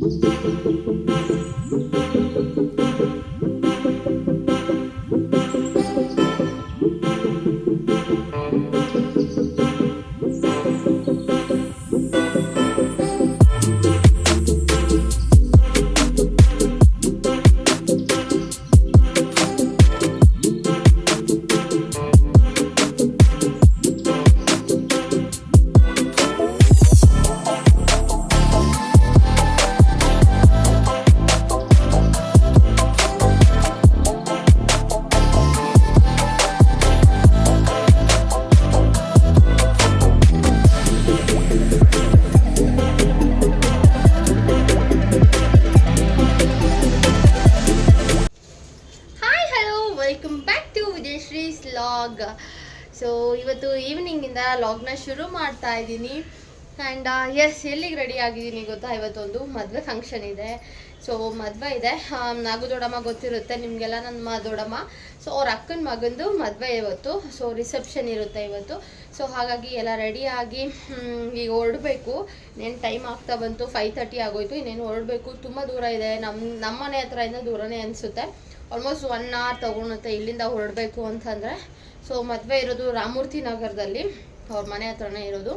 Música ಇವತ್ತು ಈವ್ನಿಂಗಿಂದ ಲಾಗ್ನ ಶುರು ಮಾಡ್ತಾ ಇದ್ದೀನಿ. ಆ್ಯಂಡ್ ಎಸ್ ಎಲ್ಲಿಗೆ ರೆಡಿ ಆಗಿದ್ದೀನಿ ಗೊತ್ತಾ? ಇವತ್ತೊಂದು ಮದುವೆ ಫಂಕ್ಷನ್ ಇದೆ. ಸೊ ಮದುವೆ ಇದೆ. ನಾಗು ದೊಡಮ್ಮ ಗೊತ್ತಿರುತ್ತೆ, ನಿಮಗೆಲ್ಲ ನನ್ನ ದೊಡಮ್ಮ ಸೊ ಅವ್ರ ಅಕ್ಕನ ಮಗಂದು ಮದುವೆ ಇವತ್ತು. ಸೊ ರಿಸೆಪ್ಷನ್ ಇರುತ್ತೆ ಇವತ್ತು. ಸೊ ಹಾಗಾಗಿ ಎಲ್ಲ ರೆಡಿಯಾಗಿ ಈಗ ಹೊರಡಬೇಕು. ಇನ್ನೇನು ಟೈಮ್ ಆಗ್ತಾ ಬಂತು? ಫೈವ್ ತರ್ಟಿ ಆಗೋಯ್ತು. ಇನ್ನೇನು ಹೊರಡಬೇಕು? ತುಂಬ ದೂರ ಇದೆ. ನಮ್ಮ ನಮ್ಮ ಮನೆ ಹತ್ರ ಇಂದ ದೂರನೇ ಅನಿಸುತ್ತೆ. ಆಲ್ಮೋಸ್ಟ್ ಒನ್ ಅವರ್ ತೊಗೊಳುತ್ತೆ ಇಲ್ಲಿಂದ ಹೊರಡಬೇಕು ಅಂತಂದರೆ. ಸೊ ಮದುವೆ ಇರೋದು ರಾಮೂರ್ತಿ ನಗರದಲ್ಲಿ. ಅವ್ರ ಮನೆ ಹತ್ರನೇ ಇರೋದು.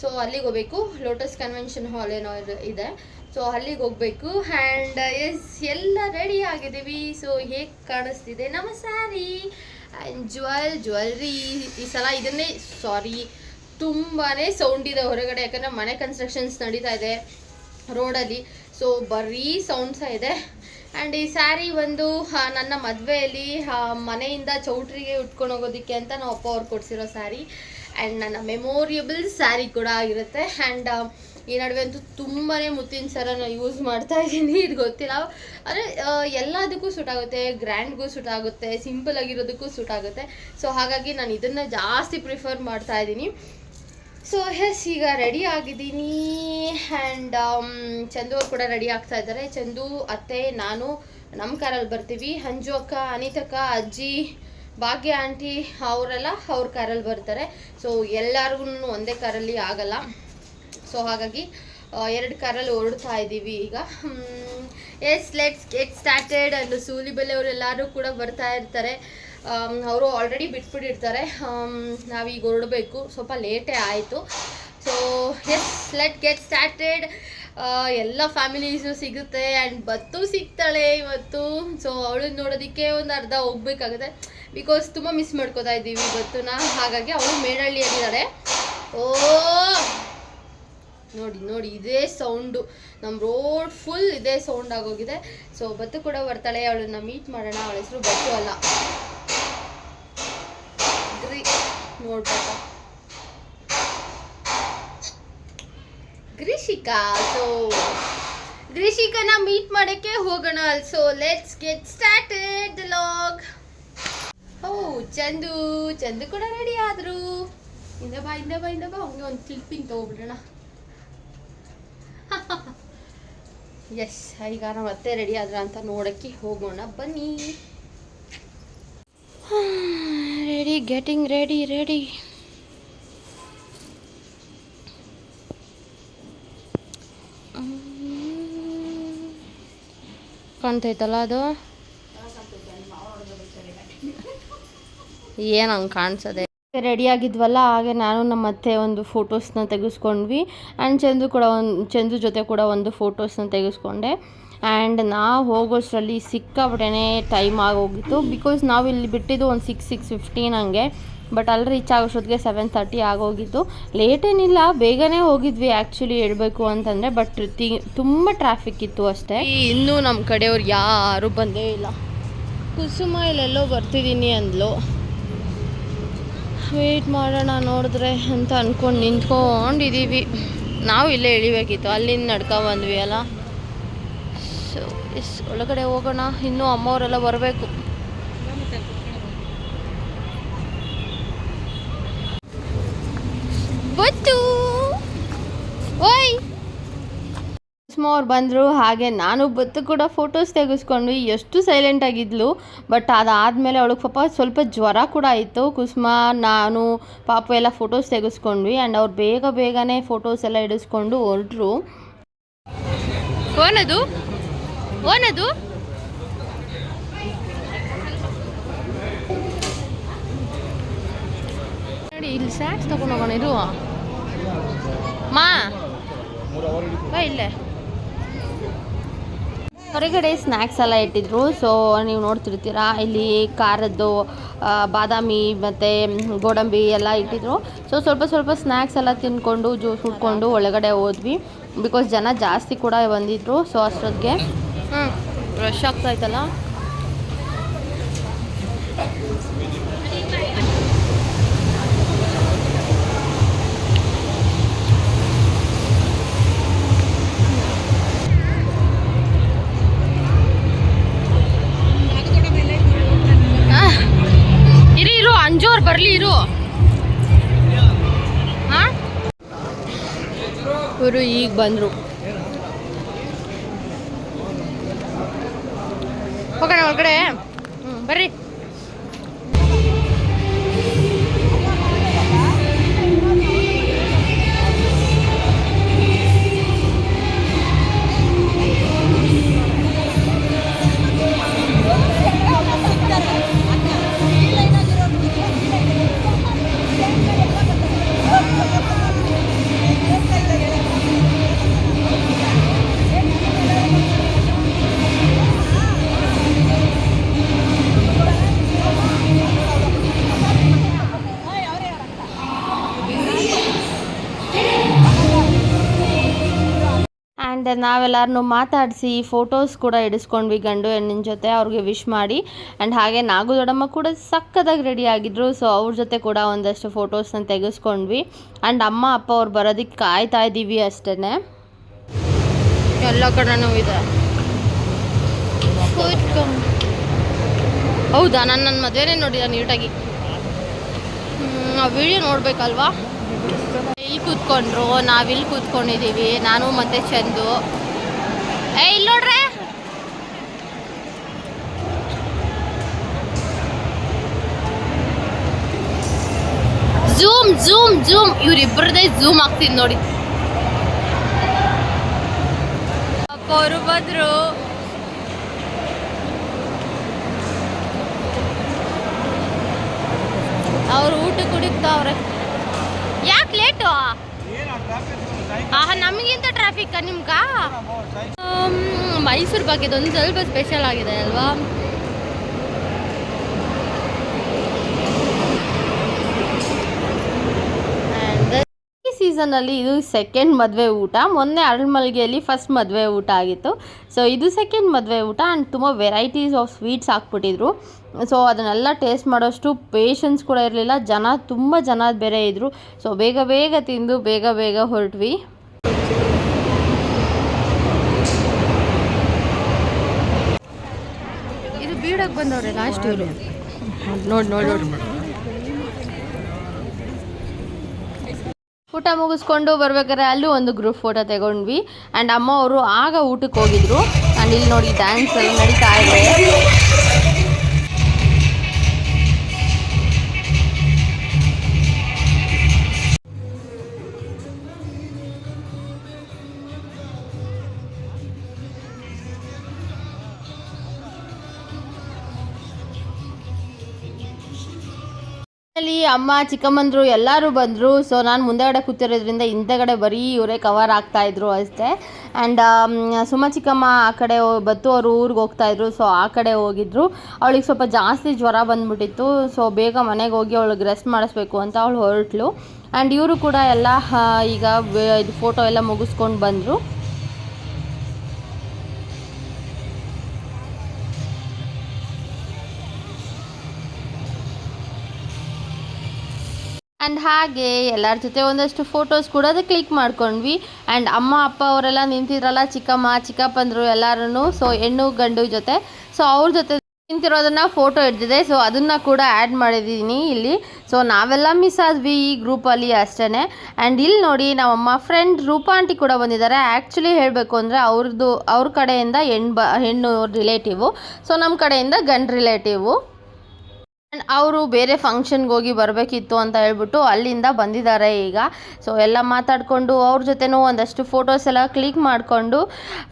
ಸೊ ಅಲ್ಲಿಗೆ ಹೋಗ್ಬೇಕು. ಲೋಟಸ್ ಕನ್ವೆನ್ಷನ್ ಹಾಲ್ ಏನೋ ಇದೆ. ಸೊ ಅಲ್ಲಿಗೆ ಹೋಗ್ಬೇಕು. ಆ್ಯಂಡ್ ಎಸ್ ಎಲ್ಲ ರೆಡಿ ಆಗಿದ್ದೀವಿ. ಸೊ ಹೇಗೆ ಕಾಣಿಸ್ತಿದೆ? ನಮ್ಮ ಸ್ಯಾರಿ ಆ್ಯಂಡ್ ಜ್ಯುವೆಲ್ ಜ್ಯುವೆಲ್ರಿ ಈ ಸಲ ಇದನ್ನೇ ಸಾರಿ ತುಂಬಾ ಸೌಂಡ್ ಇದೆ ಹೊರಗಡೆ. ಯಾಕಂದರೆ ಮನೆ ಕನ್ಸ್ಟ್ರಕ್ಷನ್ಸ್ ನಡೀತಾ ಇದೆ ರೋಡಲ್ಲಿ. ಸೊ ಬರೀ ಸೌಂಡ್ಸ ಇದೆ. ಆ್ಯಂಡ್ ಈ ಸ್ಯಾರಿ ಒಂದು ನನ್ನ ಮದುವೆಯಲ್ಲಿ ಮನೆಯಿಂದ ಚೌಟ್ರಿಗೆ ಉಟ್ಕೊಂಡು ಹೋಗೋದಕ್ಕೆ ಅಂತ ನಾವು ಅಪ್ಪ ಅವ್ರು ಕೊಡಿಸಿರೋ ಸ್ಯಾರಿ ಆ್ಯಂಡ್ ನನ್ನ ಮೆಮೋರಿಯಬಲ್ ಸ್ಯಾರಿ ಕೂಡ ಆಗಿರುತ್ತೆ. ಆ್ಯಂಡ್ ಈ ನಡುವೆ ಅಂತೂ ತುಂಬಾ ಮುತ್ತಿನ ಸರನ ಯೂಸ್ ಮಾಡ್ತಾ ಇದ್ದೀನಿ. ಇದು ಗೊತ್ತಿಲ್ಲ. ಅಂದರೆ ಎಲ್ಲದಕ್ಕೂ ಸೂಟ್ ಆಗುತ್ತೆ. ಗ್ರ್ಯಾಂಡ್ಗೂ ಸೂಟ್ ಆಗುತ್ತೆ. ಸಿಂಪಲ್ ಆಗಿರೋದಕ್ಕೂ ಸೂಟ್ ಆಗುತ್ತೆ. ಸೊ ಹಾಗಾಗಿ ನಾನು ಇದನ್ನು ಜಾಸ್ತಿ ಪ್ರಿಫರ್ ಮಾಡ್ತಾ ಇದ್ದೀನಿ. ಸೊ ಎಸ್ ಈಗ ರೆಡಿ ಆಗಿದ್ದೀನಿ. ಆ್ಯಂಡ್ ಚಂದು ಅವ್ರು ಕೂಡ ರೆಡಿ ಆಗ್ತಾ ಇದ್ದಾರೆ. ಚಂದು, ಅತ್ತೆ, ನಾನು ನಮ್ಮ ಕಾರಲ್ಲಿ ಬರ್ತೀವಿ. ಅಂಜು ಅಕ್ಕ ಅನಿತಕ್ಕ ಅಜ್ಜಿ, ಭಾಗ್ಯ, ಆಂಟಿ, ಅವರೆಲ್ಲ ಅವ್ರ ಕಾರಲ್ಲಿ ಬರ್ತಾರೆ. ಸೊ ಎಲ್ಲರಿಗೂ ಒಂದೇ ಕಾರಲ್ಲಿ ಆಗಲ್ಲ. ಸೊ ಹಾಗಾಗಿ ಎರಡು ಕಾರಲ್ಲಿ ಹೊರಡ್ತಾ ಇದ್ದೀವಿ ಈಗ. Yes let's get started and Sulibele ಅವರೆಲ್ಲರೂ ಕೂಡ ಬರ್ತಾ ಇರ್ತಾರೆ. ಅವರು ಆಲ್ರೆಡಿ ಬಿಟ್ಬಿಟ್ಟಿರ್ತಾರೆ. ನಾವೀಗ ಹೊರಡಬೇಕು. ಸ್ವಲ್ಪ ಲೇಟೇ ಆಯಿತು. So yes let get started ಎಲ್ಲ ಫ್ಯಾಮಿಲೀಸು ಸಿಗುತ್ತೆ ಆ್ಯಂಡ್ ಬತ್ತು ಸಿಗ್ತಾಳೆ ಇವತ್ತು. ಸೊ ಅವಳನ್ನ ನೋಡೋದಕ್ಕೆ ಒಂದು ಅರ್ಧ ಹೋಗ್ಬೇಕಾಗುತ್ತೆ. ಬಿಕಾಸ್ ತುಂಬ ಮಿಸ್ ಮಾಡ್ಕೋತಾ ಇದ್ದೀವಿ ಬತ್ತುನ. ಹಾಗಾಗಿ ಅವಳು ಮೇಡಳ್ಳಿಯಲ್ಲಿದ್ದಾಳೆ ಓ! ನೋಡಿ ನೋಡಿ, ಇದೇ ಸೌಂಡು ನಮ್ಮ ರೋಡ್ ಫುಲ್ ಇದೇ ಸೌಂಡ್ ಆಗೋಗಿದೆ. ಸೊ ಬತ್ತು ಕೂಡ ಬರ್ತಾಳೆ. ಅವಳನ್ನ ಮೀಟ್ ಮಾಡೋಣ. ಅವಳ ಹೆಸರು ಬತ್ತು ಅಲ್ಲ. ನೋಡ್ಬೇಕಾ. ಗ್ರಿಷಿಕಾ ಸೊ ಗ್ರಿಷಿಕನ ಮೀಟ್ ಮಾಡೋಕ್ಕೆ ಹೋಗೋಣ. So let's get started vlog oh, Chandu Chandu ಕೂಡ ರೆಡಿ ಇಂದ ಬಾ ಇಂದ ಬಾ ಇಂದ ಬಾ. ಒಂದು ಕ್ಲಿಪ್ಪಿಂಗ್ ತಗೋಬಿಡೋಣ. ಎಸ್ ಈಗ ನಾವು ಮತ್ತೆ ರೆಡಿ ಆದ್ರ ಅಂತ ನೋಡಕ್ಕೆ ಹೋಗೋಣ. ಬನ್ನಿ. ರೆಡಿ ಗೆಟಿಂಗ್ ರೆಡಿ ರೆಡಿ ಕಾಣ್ತೈತಲ್ಲ ಅದು? ಏನು ಹಂಗೆ ಕಾಣಿಸದೆ? ರೆಡಿ ಆಗಿದ್ವಲ್ಲ, ಹಾಗೆ ನಾನು ನಮ್ಮ ಅತ್ತೆ ಒಂದು ಫೋಟೋಸ್ನ ತೆಗೆಸ್ಕೊಂಡ್ವಿ. ಆ್ಯಂಡ್ ಚಂದು ಕೂಡ ಒಂದು, ಚಂದು ಜೊತೆ ಕೂಡ ಒಂದು ಫೋಟೋಸ್ನ ತೆಗೆಸ್ಕೊಂಡೆ. ಆ್ಯಂಡ್ ನಾವು ಹೋಗೋಷ್ಟರಲ್ಲಿ ಸಿಕ್ಕಾಬಿಟ್ಟೆ ಟೈಮ್ ಆಗೋಗಿತ್ತು. ಬಿಕಾಸ್ ನಾವು ಇಲ್ಲಿ ಬಿಟ್ಟಿದ್ದು ಒಂದು ಸಿಕ್ಸ್ ಸಿಕ್ಸ್ ಫಿಫ್ಟೀನ್ ಹಂಗೆ. ಬಟ್ ಅಲ್ಲಿ ರೀಚ್ ಆಗೋಷ್ಟೊತ್ತಿಗೆ ಸೆವೆನ್ ತರ್ಟಿ ಆಗೋಗಿತ್ತು. ಲೇಟ್ ಏನಿಲ್ಲ, ಬೇಗನೆ ಹೋಗಿದ್ವಿ ಆ್ಯಕ್ಚುಲಿ ಹೇಳಬೇಕು ಅಂತಂದರೆ. ಬಟ್ ತಿ, ತುಂಬ ಟ್ರಾಫಿಕ್ ಇತ್ತು ಅಷ್ಟೇ. ಇನ್ನೂ ನಮ್ಮ ಕಡೆಯವ್ರು ಯಾರೂ ಬಂದೇ ಇಲ್ಲ. ಕುಸುಮ ಇಲ್ಲೆಲ್ಲೋ ಬರ್ತಿದ್ದೀನಿ ಅಂದ್ಲು. ವೆಯ್ಟ್ ಮಾಡೋಣ ನೋಡಿದ್ರೆ ಅಂತ ಅಂದ್ಕೊಂಡು ನಿಂತ್ಕೊಂಡಿದ್ದೀವಿ ನಾವು ಇಲ್ಲೇ ಇಳಿಬೇಕಿತ್ತು. ಅಲ್ಲಿಂದ ನಡ್ಕೊ ಬಂದ್ವಿ ಅಲ್ಲ. ಎಸ್, ಒಳಗಡೆ ಹೋಗೋಣ. ಇನ್ನೂ ಅಮ್ಮವರೆಲ್ಲ ಬರಬೇಕು. ಬತ್ತು ಓಯ್. ಅವ್ರು ಬಂದರು, ಹಾಗೆ ನಾನು ಬತ್ತು ಕೂಡ ಫೋಟೋಸ್ ತೆಗೆಸ್ಕೊಂಡ್ವಿ ಎಷ್ಟು ಸೈಲೆಂಟ್ ಆಗಿದ್ಲು ಬಟ್ ಅದಾದಮೇಲೆ ಅವಳಿಗೆ ಪಾಪ ಸ್ವಲ್ಪ ಜ್ವರ ಕೂಡ ಆಯಿತು. ಕುಸುಮ ನಾನು, ಪಾಪ ಎಲ್ಲ ಫೋಟೋಸ್ ತೆಗೆಸ್ಕೊಂಡ್ವಿ ಆ್ಯಂಡ್ ಅವ್ರು ಬೇಗ ಬೇಗನೆ ಫೋಟೋಸ್ ಎಲ್ಲ ಹಿಡಿಸ್ಕೊಂಡು ಹೊರಟ್ರು. ಓನದು ಓನದು? ನೋಡಿ, ಇಲ್ಲಿ ಸ್ಯಾಕ್ಸ್ ತಗೊಂಡು ಹೋಗೋಣ ಇದು ಮಾ. ಇಲ್ಲೇ. ಹೊರಗಡೆ ಸ್ನ್ಯಾಕ್ಸ್ ಎಲ್ಲ ಇಟ್ಟಿದ್ರು. ಸೊ ನೀವು ನೋಡ್ತಿರ್ತೀರಾ, ಇಲ್ಲಿ ಖಾರದ್ದು ಬಾದಾಮಿ ಮತ್ತು ಗೋಡಂಬಿ ಎಲ್ಲ ಇಟ್ಟಿದ್ರು. ಸೊ ಸ್ವಲ್ಪ ಸ್ವಲ್ಪ ಸ್ನ್ಯಾಕ್ಸ್ ಎಲ್ಲ ತಿನ್ಕೊಂಡು, ಜ್ಯೂಸ್ ಉಟ್ಕೊಂಡು ಒಳಗಡೆ ಹೋದ್ವಿ. ಬಿಕಾಸ್ ಜನ ಜಾಸ್ತಿ ಕೂಡ ಬಂದಿದ್ರು ಸೊ ಅಷ್ಟೊತ್ತಿಗೆ. ಹ್ಞೂ ರಶ್ ಆಗ್ತಾಯ್ತಲ್ಲ ಇರಿ ಇರು ಅಂಜೋರ್ ಬರ್ಲಿ ಇರು. ಇವರು ಈಗ ಬಂದರು. ಒಳಗಡೆ. ಹ್ಞೂ ಬರ್ರಿ. ಆ್ಯಂಡ್ ನಾವೆಲ್ಲರನ್ನೂ ಮಾತಾಡಿಸಿ ಫೋಟೋಸ್ ಕೂಡ ಇಡಿಸ್ಕೊಂಡ್ವಿ ಗಂಡು ಹೆಣ್ಣಿನ ಜೊತೆ, ಅವ್ರಿಗೆ ವಿಶ್ ಮಾಡಿ. ಆ್ಯಂಡ್ ಹಾಗೆ ನಾಗು ದೊಡ್ಡಮ್ಮ ಕೂಡ ಸಕ್ಕದಾಗಿ ರೆಡಿ ಆಗಿದ್ರು ಸೊ ಅವ್ರ ಜೊತೆ ಕೂಡ ಒಂದಷ್ಟು ಫೋಟೋಸ್ನ ತೆಗೆಸ್ಕೊಂಡ್ವಿ. ಆ್ಯಂಡ್ ಅಮ್ಮ, ಅಪ್ಪ ಅವ್ರು ಬರೋದಕ್ಕೆ ಕಾಯ್ತಾ ಇದ್ದೀವಿ ಅಷ್ಟೇ ಎಲ್ಲ ಕಡೆನೂ ಇದೆ. ಹೌದಾ? ನಾನು ನನ್ನ ಮದುವೆನೇ ನೋಡಿದ ನೀಟಾಗಿ. ಆ ವಿಡಿಯೋ ನೋಡ್ಬೇಕಲ್ವಾ? ಇಲ್ಲಿ ಕೂತ್ಕೊಂಡ್ರು, ನಾವಿಲ್ಲಿ ಕೂತ್ಕೊಂಡಿದ್ದೀವಿ ನಾನು ಮತ್ತೆ ಚಂದು. ಏ ಇಲ್ಲಿ ನೋಡ್ರೆ? ಝೂಮ್ ಝೂಮ್ ಝೂಮ್ ಇವ್ರಿಬ್ಬರದೇ ಝೂಮ್ ಆಗ್ತಿದ್ ನೋಡಿ. ಅಪ್ಪ ಅವರು ಬಂದ್ರು. ಅವ್ರು ಊಟ ಕುಡಿತಾವ್ರೆ. ಲೇಟು ನಮಗಿಂತ ಟ್ರಾಫಿಕ್ ನಿಮ್ಗ? ಮೈಸೂರು ಬಗ್ಗೆ ಒಂದು ಸ್ವಲ್ಪ ಸ್ಪೆಷಲ್ ಆಗಿದೆ ಅಲ್ವಾ? ಸೀಸನಲ್ಲಿ ಇದು ಸೆಕೆಂಡ್ ಮದುವೆ ಊಟ. ಮೊನ್ನೆ ಅರಳ್ಮಲ್ಗೆಯಲ್ಲಿ ಫಸ್ಟ್ ಮದುವೆ ಊಟ ಆಗಿತ್ತು. ಸೊ ಇದು ಸೆಕೆಂಡ್ ಮದುವೆ ಊಟ ಆ್ಯಂಡ್ ತುಂಬ ವೆರೈಟೀಸ್ ಆಫ್ ಸ್ವೀಟ್ಸ್ ಹಾಕ್ಬಿಟ್ಟಿದ್ರು. ಸೊ ಅದನ್ನೆಲ್ಲ ಟೇಸ್ಟ್ ಮಾಡೋಷ್ಟು ಪೇಷನ್ಸ್ ಕೂಡ ಇರಲಿಲ್ಲ. ಜನ ತುಂಬ ಜನ ಬೇರೆ ಇದ್ದರು ಸೊ ಬೇಗ ಬೇಗ ತಿಂದು ಬೇಗ ಬೇಗ ಹೊರಟ್ವಿ. ಇದು ಬೀಡಕ್ಕೆ ಬಂದವ್ರೆ ಲಾಸ್ಟ್ ಇವರು ನೋಡಿ ನೋಡಿ ನೋಡಿ. ಊಟ ಮುಗಿಸ್ಕೊಂಡು ಬರ್ಬೇಕಾದ್ರೆ ಅಲ್ಲೂ ಒಂದು ಗ್ರೂಪ್ ಫೋಟೋ ತಗೊಂಡ್ವಿ. ಆ್ಯಂಡ್ ಅಮ್ಮ ಅವರು ಆಗ ಊಟಕ್ಕೆ ಹೋಗಿದ್ರು. ಆ್ಯಂಡ್ ಇಲ್ಲಿ ನೋಡಿ ಡ್ಯಾನ್ಸ್ ಎಲ್ಲ ನಡೀತಾ ಇದೆ. ಅಲ್ಲಿ ಅಮ್ಮ, ಚಿಕ್ಕಮ್ಮಂದ್ರು ಎಲ್ಲರೂ ಬಂದರು. ಸೊ ನಾನು ಮುಂದೆಗಡೆ ಕೂತಿರೋದ್ರಿಂದ ಹಿಂದೆಗಡೆ ಬರೀ ಇವರೇ ಕವರ್ ಆಗ್ತಾ ಇದ್ರು ಅಷ್ಟೇ. ಆ್ಯಂಡ್ ಸುಮ ಚಿಕ್ಕಮ್ಮ ಆ ಕಡೆ ಬತ್ತು ಅವರು ಊರಿಗೆ ಹೋಗ್ತಾ ಇದ್ರು. ಸೊ ಆ ಕಡೆ ಹೋಗಿದ್ರು. ಅವಳಿಗೆ ಸ್ವಲ್ಪ ಜಾಸ್ತಿ ಜ್ವರ ಬಂದ್ಬಿಟ್ಟಿತ್ತು. ಸೊ ಬೇಗ ಮನೆಗೆ ಹೋಗಿ ಅವಳಿಗೆ ರೆಸ್ಟ್ ಮಾಡಿಸ್ಬೇಕು ಅಂತ ಅವಳು ಹೊರಟ್ಲು. ಆ್ಯಂಡ್ ಇವರು ಕೂಡ ಎಲ್ಲ ಈಗ ಇದು ಫೋಟೋ ಎಲ್ಲ ಮುಗಿಸ್ಕೊಂಡು ಬಂದರು. ಆ್ಯಂಡ್ ಹಾಗೆ ಎಲ್ಲರ ಜೊತೆ ಒಂದಷ್ಟು ಫೋಟೋಸ್ ಕೂಡ ಅದು ಕ್ಲಿಕ್ ಮಾಡ್ಕೊಂಡ್ವಿ. ಆ್ಯಂಡ್ ಅಮ್ಮ, ಅಪ್ಪ ಅವರೆಲ್ಲ ನಿಂತಿದ್ರಲ್ಲ, ಚಿಕ್ಕಮ್ಮ, ಚಿಕ್ಕಪ್ಪಂದರು ಎಲ್ಲರೂ ಸೊ ಹೆಣ್ಣು, ಗಂಡು ಜೊತೆ. ಸೊ ಅವ್ರ ಜೊತೆ ನಿಂತಿರೋದನ್ನ ಫೋಟೋ ಹಿಡ್ದಿದೆ. ಸೊ ಅದನ್ನು ಕೂಡ ಆ್ಯಡ್ ಮಾಡಿದ್ದೀನಿ ಇಲ್ಲಿ. ಸೊ ನಾವೆಲ್ಲ ಮಿಸ್ ಆದ್ವಿ ಈ ಗ್ರೂಪಲ್ಲಿ ಅಷ್ಟೇ ಆ್ಯಂಡ್ ಇಲ್ಲಿ ನೋಡಿ ನಮ್ಮಮ್ಮ ಫ್ರೆಂಡ್ ರೂಪಾ ಆಂಟಿ ಕೂಡ ಬಂದಿದ್ದಾರೆ. ಆ್ಯಕ್ಚುಲಿ ಹೇಳಬೇಕು ಅಂದರೆ ಅವ್ರದ್ದು ಅವ್ರ ಕಡೆಯಿಂದ ಹೆಣ್ಣು ಬ, ಹೆಣ್ಣು ರಿಲೇಟಿವು ಸೊ ನಮ್ಮ ಕಡೆಯಿಂದ ಗಂಡು ರಿಲೇಟಿವು ಅವರು ಬೇರೆ ಫಂಕ್ಷನ್ಗೆ ಹೋಗಿ ಬರಬೇಕಿತ್ತು ಅಂತ ಹೇಳ್ಬಿಟ್ಟು ಅಲ್ಲಿಂದ ಬಂದಿದ್ದಾರೆ ಈಗ. ಸೊ ಎಲ್ಲ ಮಾತಾಡಿಕೊಂಡು ಅವ್ರ ಜೊತೆನೂ ಒಂದಷ್ಟು ಫೋಟೋಸ್ ಎಲ್ಲ ಕ್ಲಿಕ್ ಮಾಡಿಕೊಂಡು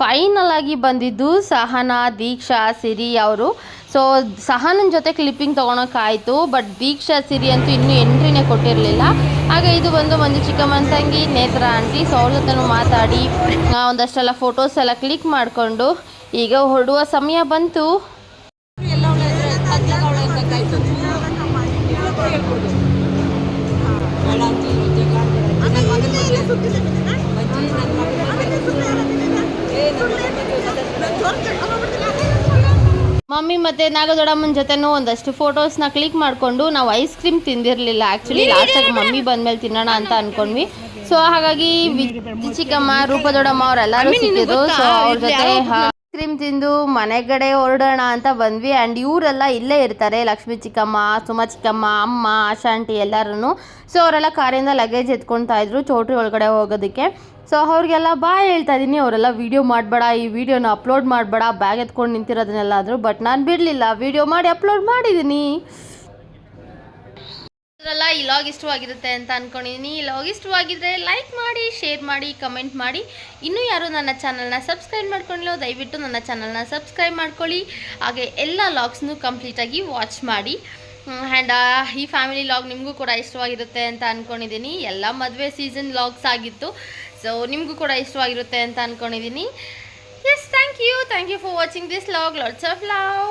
ಫೈನಲ್ ಆಗಿ ಬಂದಿದ್ದು ಸಹನಾ, ದೀಕ್ಷಾ, ಸಿರಿ ಅವರು. ಸೊ ಸಹನನ ಜೊತೆ ಕ್ಲಿಪ್ಪಿಂಗ್ ತೊಗೊಳಕ್ಕಾಯಿತು ಬಟ್ ದೀಕ್ಷಾ, ಸಿರಿ ಅಂತೂ ಇನ್ನೂ ಎಂಟ್ರಿನೇ ಕೊಟ್ಟಿರಲಿಲ್ಲ. ಹಾಗೆ ಇದು ಬಂದು ಒಂದು ಚಿಕ್ಕಮ್ಮನ ತಂಗಿ ನೇತ್ರ ಆಂಟಿ ಸೊ ಅವ್ರ ಜೊತೆನೂ ಮಾತಾಡಿ ಒಂದಷ್ಟೆಲ್ಲ ಫೋಟೋಸ್ ಎಲ್ಲ ಕ್ಲಿಕ್ ಮಾಡಿಕೊಂಡು ಈಗ ಹೊರಡುವ ಸಮಯ ಬಂತು. ಮಮ್ಮಿ ಮತ್ತೆ ನಾಗದೊಡಮ್ಮನ ಜೊತೆನೂ ಒಂದಷ್ಟು ಫೋಟೋಸ್ನ ಕ್ಲಿಕ್ ಮಾಡ್ಕೊಂಡು ನಾವು ಐಸ್ ಕ್ರೀಮ್ ತಿಂದಿರಲಿಲ್ಲ ಆ್ಯಕ್ಚುಲಿ ಲಾಸ್ಟಾಗಿ ಮಮ್ಮಿ ಬಂದ್ಮೇಲೆ ತಿನ್ನೋಣ ಅಂತ ಅನ್ಕೊಂಡ್ವಿ. ಸೊ ಹಾಗಾಗಿ ಚಿಕ್ಕಮ್ಮ ರೂಪದೊಡಮ್ಮ ಅವರೆಲ್ಲರೂ ಸಿಕ್ಕಿದ್ರು ಸೊ ಅವ್ರ ಜೊತೆ ಕ್ರೀಮ್ ತಿಂದು ಮನೆಗಡೆ ಹೊರಡೋಣ ಅಂತ ಬಂದ್ವಿ. ಆ್ಯಂಡ್ ಇವರೆಲ್ಲ ಇಲ್ಲೇ ಇರ್ತಾರೆ. ಲಕ್ಷ್ಮಿ ಚಿಕ್ಕಮ್ಮ, ಸುಮ ಚಿಕ್ಕಮ್ಮ, ಅಮ್ಮ ಆಶಾಂಟಿ ಎಲ್ಲರೂ ಸೊ ಅವರೆಲ್ಲ ಕಾರಿಂದ ಲಗೇಜ್ ಎತ್ಕೊಳ್ತಾ ಇದ್ರು ಚೌಟ್ರಿ ಒಳಗಡೆ ಹೋಗೋದಕ್ಕೆ. ಸೊ ಅವ್ರಿಗೆಲ್ಲ ಬಾಯ್ ಹೇಳ್ತಾ ಇದ್ದೀನಿ ಅವರೆಲ್ಲ ವೀಡಿಯೋ ಮಾಡಬೇಡ, ಈ ವಿಡಿಯೋನ ಅಪ್ಲೋಡ್ ಮಾಡಬೇಡ ಬ್ಯಾಗ್ ಎತ್ಕೊಂಡು ನಿಂತಿರೋದನ್ನೆಲ್ಲಾದರೂ. ಬಟ್ ನಾನು ಬಿಡಲಿಲ್ಲ. ವೀಡಿಯೋ ಮಾಡಿ ಅಪ್ಲೋಡ್ ಮಾಡಿದ್ದೀನಿ ಅದ್ರಲ್ಲ ಈ ಲಾಗ್ ಇಷ್ಟವಾಗಿರುತ್ತೆ ಅಂತ ಅನ್ಕೊಂಡಿದ್ದೀನಿ ಈ ಲಾಗ್ ಲೈಕ್ ಮಾಡಿ ಶೇರ್ ಮಾಡಿ ಕಮೆಂಟ್ ಮಾಡಿ. ಇನ್ನೂ ಯಾರು ನನ್ನ ಚಾನಲ್ನ ಸಬ್ಸ್ಕ್ರೈಬ್ ಮಾಡ್ಕೊಂಡಿಲ್ಲ, ದಯವಿಟ್ಟು ನನ್ನ ಚಾನಲ್ನ ಸಬ್ಸ್ಕ್ರೈಬ್ ಮಾಡ್ಕೊಳ್ಳಿ. ಹಾಗೆ ಎಲ್ಲ ಲಾಗ್ಸ್ನು ಕಂಪ್ಲೀಟಾಗಿ ವಾಚ್ ಮಾಡಿ. ಆ್ಯಂಡ್ ಈ ಫ್ಯಾಮಿಲಿ ಲಾಗ್ ನಿಮಗೂ ಕೂಡ ಇಷ್ಟವಾಗಿರುತ್ತೆ ಅಂತ ಅಂದ್ಕೊಂಡಿದ್ದೀನಿ ಎಲ್ಲ ಮದುವೆ ಸೀಸನ್ ಲಾಗ್ಸ್ ಆಗಿತ್ತು. ಸೊ ನಿಮಗೂ ಕೂಡ ಇಷ್ಟವಾಗಿರುತ್ತೆ ಅಂತ ಅಂದ್ಕೊಂಡಿದ್ದೀನಿ yes thank you thank you for watching this vlog lots of love